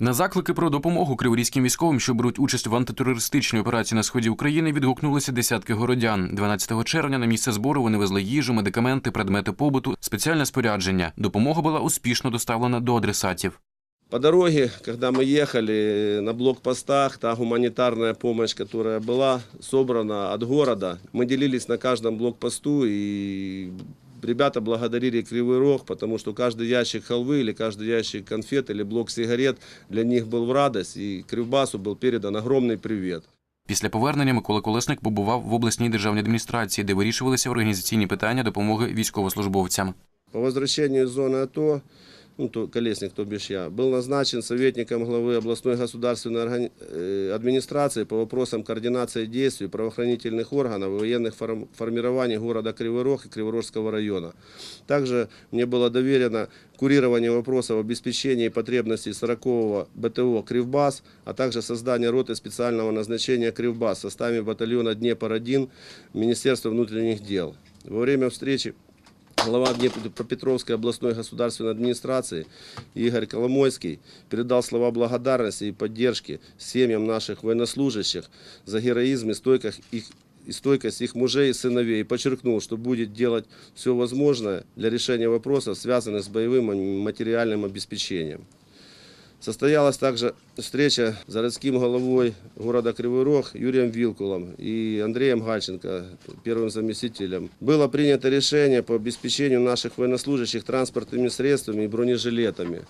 На заклики про допомогу криворізьким військовим, що беруть участь в антитерористичній операції на сході України, відгукнулися десятки городян. 12 червня на місце збору вони везли їжу, медикаменти, предмети побуту, спеціальне спорядження. Допомога була успішно доставлена до адресатів. По дороге, когда мы ехали на блокпостах, та гуманитарная помощь, которая была собрана от города, мы делились на каждом блокпосту и ребята благодарили Кривой Рог, потому что каждый ящик халвы или каждый ящик конфет или блок сигарет для них был в радость, и Кривбасу был передан огромный привет. Після повернення Микола Колесник побував в обласній державній адміністрації, де вирішувалися організаційні питання допомоги військовослужбовцям. По возвращению из зоны АТО, ну, то, Колесник, то бишь я, был назначен советником главы областной государственной органи- э, администрации по вопросам координации действий правоохранительных органов и военных форм- формирований города Кривой Рог и Криворожского района. Также мне было доверено курирование вопросов обеспечения и потребностей 40-го БТО «Кривбас», а также создание роты специального назначения «Кривбас» в составе батальона «Днепр-1» Министерства внутренних дел. Во время встречи Глава Днепропетровской областной государственной администрации Игорь Коломойский передал слова благодарности и поддержки семьям наших военнослужащих за героизм и стойкость их, и стойкость их мужей и сыновей и подчеркнул, что будет делать все возможное для решения вопросов, связанных с боевым и материальным обеспечением. Состоялась также встреча с городским головой города Кривой Рог Юрием Вилкулом и Андреем Гальченко, первым заместителем. Было принято решение по обеспечению наших военнослужащих транспортными средствами и бронежилетами.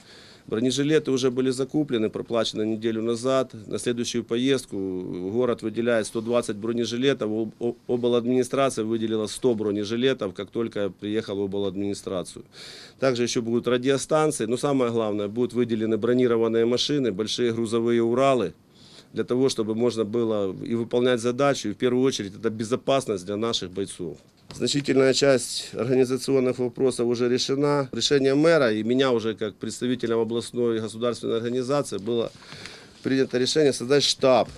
Бронежилеты уже были закуплены, проплачены неделю назад. На следующую поездку город выделяет 120 бронежилетов. Об- об- Обладминистрация выделила 100 бронежилетов, как только я приехал в обладминистрацию. Также еще будут радиостанции, но самое главное, будут выделены бронированные машины, большие грузовые Уралы, Для того, чтобы можно было и выполнять задачу, и в первую очередь это безопасность для наших бойцов. Значительная часть организационных вопросов уже решена. Решение мэра и меня уже как представителем областной государственной организации было принято решение создать штаб,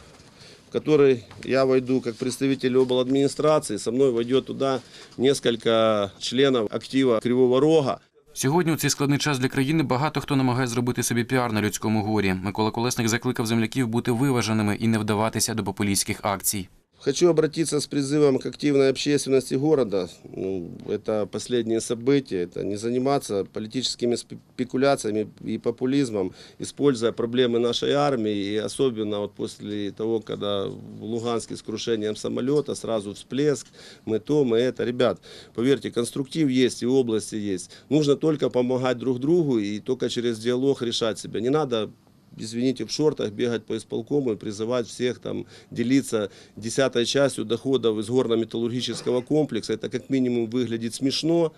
в который я войду как представитель обладминистрации. Со мной войдет туда несколько членов актива Кривого Рога. Сьогодні у цей складний час для країни багато хто намагає зробити собі піар на людському горі. Микола Колесник закликав земляків бути виваженими і не вдаватися до популістських акцій. Хочу обратиться с призывом к активной общественности города. Ну, это последние события. Это не заниматься политическими спекуляциями и популизмом, используя проблемы нашей армии. И особенно вот после того, когда в Луганске с крушением самолета, сразу всплеск, мы то, мы это. Ребят, поверьте, конструктив есть и области есть. Нужно только помогать друг другу и только через диалог решать себя. Не надо извините, в шортах бегать по исполкому и призывать всех там делиться десятой частью доходов из горно-металлургического комплекса. Это как минимум выглядит смешно.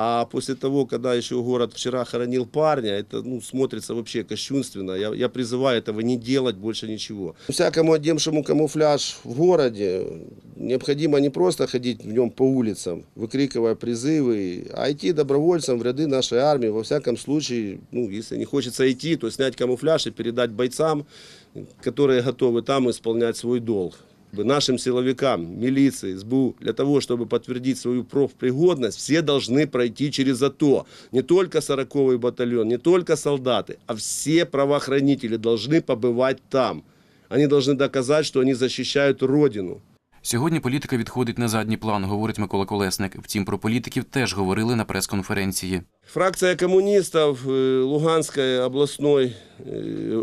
А после того, когда еще город вчера хоронил парня, это ну, смотрится вообще кощунственно. Я, я призываю этого не делать больше ничего. Всякому одевшему камуфляж в городе необходимо не просто ходить в нем по улицам, выкрикивая призывы, а идти добровольцем в ряды нашей армии. Во всяком случае, ну, если не хочется идти, то снять камуфляж и передать бойцам, которые готовы там исполнять свой долг. Нашим силовикам, милиции, СБУ, для того, чтобы подтвердить свою профпригодность, все должны пройти через АТО. Не только 40-й батальон, не только солдаты, а все правоохранители должны побывать там. Они должны доказать, что они защищают Родину. Сьогодні політика відходить на задній план, говорить Микола Колесник. Втім, про політиків теж говорили на прес-конференції. Фракция коммунистов э, Луганской областной, э,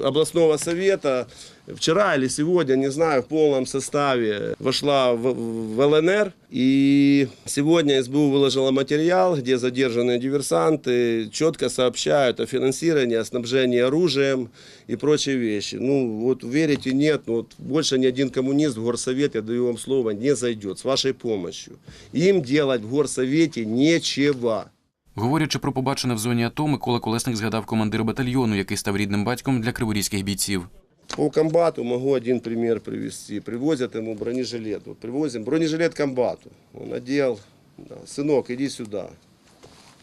областного совета вчера или сегодня, не знаю, в полном составе вошла в, в ЛНР. И сегодня СБУ выложила материал, где задержанные диверсанты четко сообщают о финансировании, о снабжении оружием и прочие вещи. Ну, вот верите, нет, но вот больше ни один коммунист в горсовет, я даю вам слово, не зайдет с вашей помощью. Им делать в горсовете нечего. Говорячи про побачене в зоні АТО, Микола Колесник згадав командира батальйону, який став рідним батьком для криворізьких бійців. По комбату могу один пример привести. Привозят ему бронежилет. Вот бронежилет комбату. Он одел. Да, Сынок, иди сюда.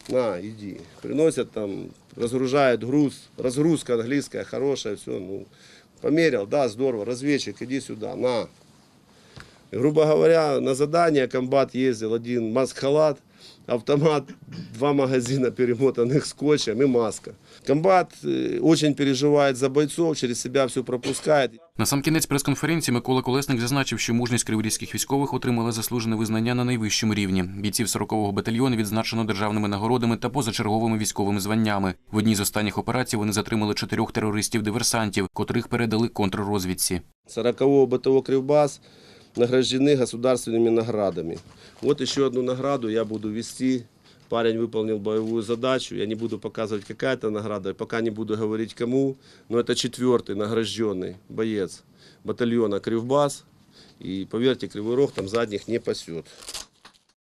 На, иди. Приносят там, разгружают груз. Разгрузка английская хорошая, все. Ну, померил, да, здорово. Разведчик, иди сюда. На. Грубо говоря, на задание комбат ездил один маск-халат, автомат, два магазина перемотанных скотчем и маска. Комбат э, очень переживает за бойцов, через себя все пропускает. На сам кінець прес-конференції Микола Колесник зазначив, що мужність криворізьких військових отримала заслужене визнання на найвищому рівні. Бійців 40-го батальйону відзначено державними нагородами та позачерговими військовими званнями. В одній з останніх операцій вони затримали чотирьох терористів-диверсантів, котрих передали контррозвідці. 40-го БТО Кривбас награждены государственными наградами. Вот еще одну награду я буду вести. Парень выполнил боевую задачу. Я не буду показывать, какая это награда, пока не буду говорить кому. Но это четвертый награжденный боец батальона Кривбас. И поверьте, Кривой Рог там задних не пасет.